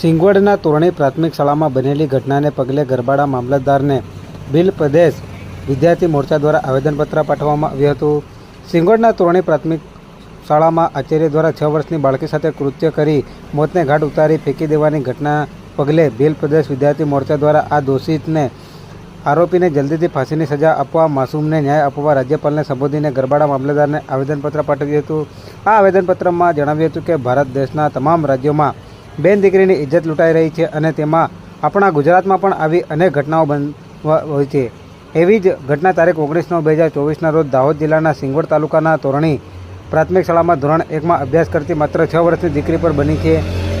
સિંગવડના તોરણી પ્રાથમિક શાળામાં બનેલી ઘટનાને પગલે ગરબાડા મામલતદારને બિલ પ્રદેશ વિદ્યાર્થી મોરચા દ્વારા આવેદનપત્ર પાઠવવામાં આવ્યું હતું. સિંગવડના તોરણી પ્રાથમિક શાળામાં આચાર્ય દ્વારા છ વર્ષની બાળકી સાથે કૃત્ય કરી મોતને ઘાટ ઉતારી ફેંકી દેવાની ઘટના પગલે ભીલ પ્રદેશ વિદ્યાર્થી મોરચા દ્વારા આ દોષિતને આરોપીને જલ્દીથી ફાંસીની સજા આપવા માસૂમને ન્યાય આપવા રાજ્યપાલને સંબોધીને ગરબાડા મામલતદારને આવેદનપત્ર પાઠવ્યું હતું. આ આવેદનપત્રમાં જણાવ્યું હતું કે ભારત દેશના તમામ રાજ્યોમાં બેન દીકરીની ઇજ્જત લૂંટાઈ રહી છે અને તેમાં આપણા ગુજરાતમાં પણ આવી અનેક ઘટનાઓ બન હોય છે. એવી જ ઘટના તારીખ ઓગણીસ નવ બે હજાર ચોવીસના રોજ દાહોદ જિલ્લાના સિંગવડ તાલુકાના તોરણી પ્રાથમિક શાળામાં ધોરણ એકમાં અભ્યાસ કરતી માત્ર છ વર્ષની દીકરી પર બની છે,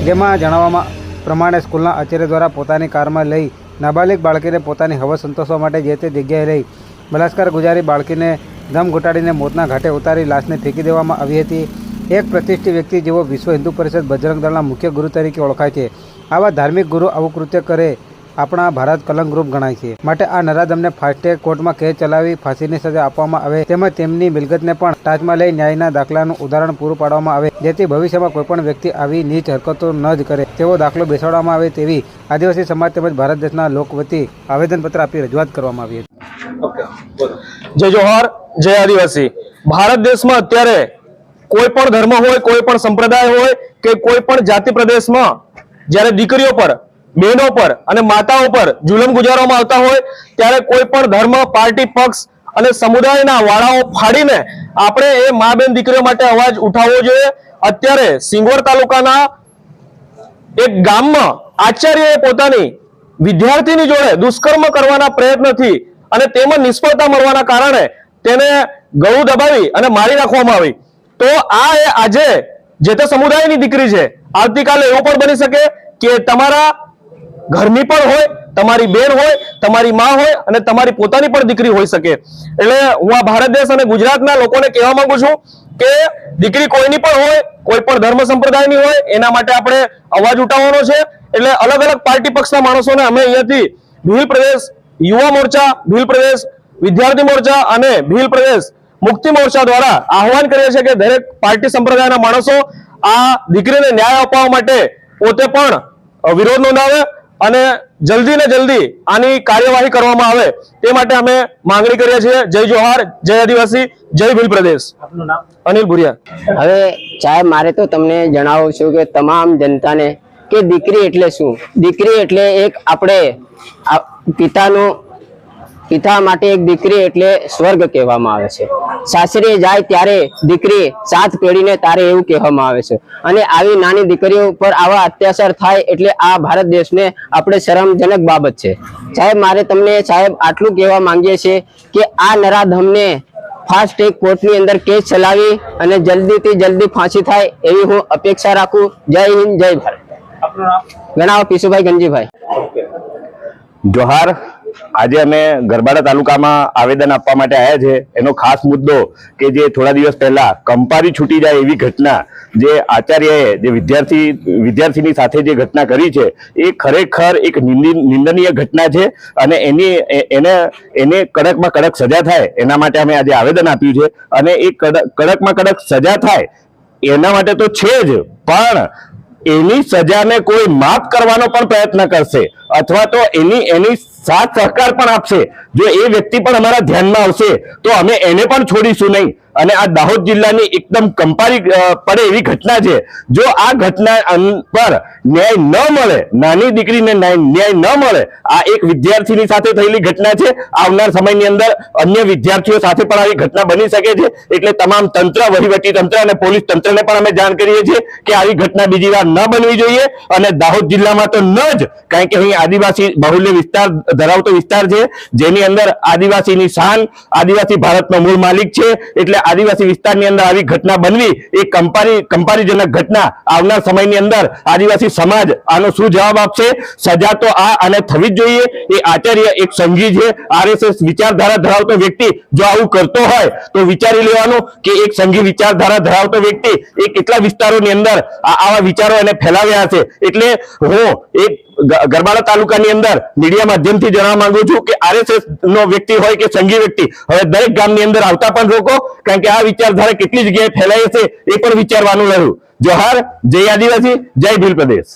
જેમાં જણાવવામાં પ્રમાણે સ્કૂલના આચાર્ય દ્વારા પોતાની કારમાં લઈ નાબાલિગ બાળકીને પોતાની હવસ સંતોષવા માટે જે તે જગ્યાએ લઈ બલાત્કાર ગુજારી બાળકીને દમ ઘટાડીને મોતના ઘાટે ઉતારી લાશને ફેંકી દેવામાં આવી હતી. એક પ્રતિષ્ઠિત વ્યક્તિ જેવો વિશ્વ હિન્દુ પરિષદ બજરંગ દળના મુખ્ય ગુરુ તરીકે ઓળખાય છે. આવા ધાર્મિક ગુરુ આવું કૃત્ય કરે આપણા ભારત કલંકરૂપ ગણાય છે. માટે આ નરાધમને ફાસ્ટેગ કોર્ટમાં કેસ ચલાવી ફાંસીની સજા આપવામાં આવે તેમજ તેમની મિલકતને પણ ટાચમાં લઈ ન્યાયના દાખલાનું ઉદાહરણ પૂરું પાડવામાં આવે, જેથી ભવિષ્યમાં કોઈપણ વ્યક્તિ આવી નીચ હરકતો ન જ કરે. તેવો દાખલો બેસાડવામાં આવે તેવી આદિવાસી સમાજ તેમજ ભારત દેશના લોક વતી આવેદનપત્ર આપી રજૂઆત કરવામાં આવી હતી. જય જોહર, જય આદિવાસી. ભારત દેશમાં અત્યારે કોઈ પણ ધર્મ હોય કોઈ પણ સંપ્રદાય હોય કે કોઈ પણ જાતિ પ્રદેશમાં જ્યારે દીકરીઓ પર, બહેનો પર અને માતાઓ પર જુલમ ગુજારવામાં આવતા હોય, ત્યારે કોઈ પણ ધર્મ, પાર્ટી, પક્ષ અને સમુદાયના વાળાઓ ફાડીને આપણે એ મા બેન દીકરીઓ માટે અવાજ ઉઠાવવો જોઈએ. અત્યારે સિંગોર તાલુકાના એક ગામમાં આચાર્યએ પોતાની વિદ્યાર્થીની જોડે દુષ્કર્મ કરવાના પ્રયત્નથી અને તેમાં નિષ્ફળતા મળવાના કારણે તેને ગળું દબાવી અને મારી નાખવામાં આવી. તો આ એ આજે જે તે સમુદાયની દીકરી છે, આવતીકાલે એવું પણ બની શકે કે તમારા ઘરની પણ હોય, તમારી બેન હોય, તમારી માં હોય અને તમારી પોતાની પણ દીકરી હોઈ શકે. એટલે હું આ ભારત દેશ અને ગુજરાતના લોકોને કહેવા માંગુ છું કે દીકરી કોઈની પણ હોય, કોઈ પણ ધર્મ સંપ્રદાયની હોય, એના માટે આપણે અવાજ ઉઠાવવાનો છે. એટલે અલગ અલગ પાર્ટી પક્ષના માણસોને અમે અહીંયાથી ભીલ પ્રદેશ યુવા મોરચા, ભીલ પ્રદેશ વિદ્યાર્થી મોરચા અને ભીલ પ્રદેશ મુક્તિ મોરચા દ્વારા આહવાન કરીએ છીએ કે દરેક પાર્ટી સંપ્રદાયના માણસો આ દીકરીને ન્યાય અપાવવા માટે પોતે પણ વિરોધ નોંધાવે અને જલ્દી ને જલ્દી આની કાર્યવાહી કરવામાં આવે તે માટે અમે માંગણી કરીએ છીએ. જય જોહાર જય આદિવાસી જય ભીલ પ્રદેશ. અનિલ ભુરિયા. હવે સાહેબ મારે તો તમને જણાવું છું કે તમામ જનતાને કે દીકરી એટલે શું? દીકરી એટલે એક આપણે આ પિતાનું પિતા માટે એક દીકરી એટલે સ્વર્ગ કહેવામાં આવે છે. સાસરે જાય ત્યારે દીકરી સાત પેઢીને તારે એવું કહેવામાં આવે છે. અને આવી નાની દીકરીઓ પર આવા અત્યાચાર થાય એટલે આ ભારત દેશને આપણે શરમજનક બાબત છે. સાહેબ મારે તમને સાહેબ આટલું કહેવા માંગીએ છીએ કે આ નરાધમને ફાસ્ટ ટ્રેક કોર્ટની અંદર કેસ ચલાવી અને જલ્દીથી જલ્દી ફાંસી થાય એવી હું અપેક્ષા રાખું. જય હિન્દ જય ભારત. ગણાવો પીશુભાઈ ગંજીભાઈ. જોહાર આજે અમે ગરબાડા તાલુકામાં આવેદન આપવા માટે આવ્યા છે. એનો ખાસ મુદ્દો કે જે થોડા દિવસ પહેલા કંપારી છૂટી જાય એવી ઘટના જે આચાર્યએ, જે વિદ્યાર્થી, વિદ્યાર્થીની સાથે જે ઘટના કરી છે, એ ખરેખર એક નિંદનીય ઘટના છે અને એની એને એને કડકમાં કડક સજા થાય એના માટે અમે આજે આવેદન આપ્યું છે. અને એ કડક કડકમાં કડક સજા થાય એના માટે તો છે જ, પણ એની સજાને કોઈ માફ કરવાનો પણ પ્રયત્ન કરશે. અથવા તો એની એની સાથ સહકાર પણ આપશે. જો એ વ્યક્તિ પણ અમારા ધ્યાનમાં આવશે, તો અમે એને પણ છોડીશું નહીં. અને આ દાહોદ જિલ્લાની એકદમ કંપારી પડે એવી ઘટના છે. જો આ ઘટના પર ન્યાય ન મળે, નાની દીકરીને ન્યાય ન મળે, આ એક વિદ્યાર્થીની સાથે થયેલી ઘટના છે. આવનાર સમયની અંદર અન્ય વિદ્યાર્થીઓ સાથે પણ આવી ઘટના બની શકે છે. એટલે તમામ તંત્ર, વહીવટી તંત્ર અને પોલીસ તંત્રને પણ અમે જાણ કરીએ છીએ કે આવી ઘટના બીજી વાર ન બનવી જોઈએ. અને દાહોદ જિલ્લામાં તો ન જ, કારણ કે અહીં આદિવાસી બહુલ્ય વિસ્તાર ધરાવતો વિસ્તાર છે, જેની અંદર આદિવાસીની શાન, આદિવાસી ભારતનો મૂળ માલિક છે, એટલે આદિવાસી વિસ્તારની અંદર આવી ઘટના બનવી એ કંપાની કંપારીજનક ઘટના આવનાર સમયની અંદર આદિવાસી સમાજ આનો શું જવાબ આપશે? સજા તો આ અને થવી જ જોઈએ. એ આચાર્ય એક સંઘી છે, આરએસએસ વિચારધારા ધરાવતો વ્યક્તિ. જો આવું કરતો હોય, તો વિચારી લેવાનું કે એક સંઘી વિચારધારા ધરાવતો વ્યક્તિ એ કેટલા વિસ્તારોની અંદર આવા વિચારો એને ફેલાવ્યા છે એટલે હું એક ગરબાડા તાલુકાની અંદર મીડિયા માધ્યમથી જણાવવા માંગુ છું કે આરએસએસ નો વ્યક્તિ હોય કે સંઘી વ્યક્તિ, હવે દરેક ગામની અંદર આવતા પણ રોકો કારણ કે આ વિચારધારા કેટલી જગ્યાએ ફેલાય છે એ પણ વિચારવાનું રહ્યું. જોહાર, જય આદિવાસી, જય ભીલ પ્રદેશ.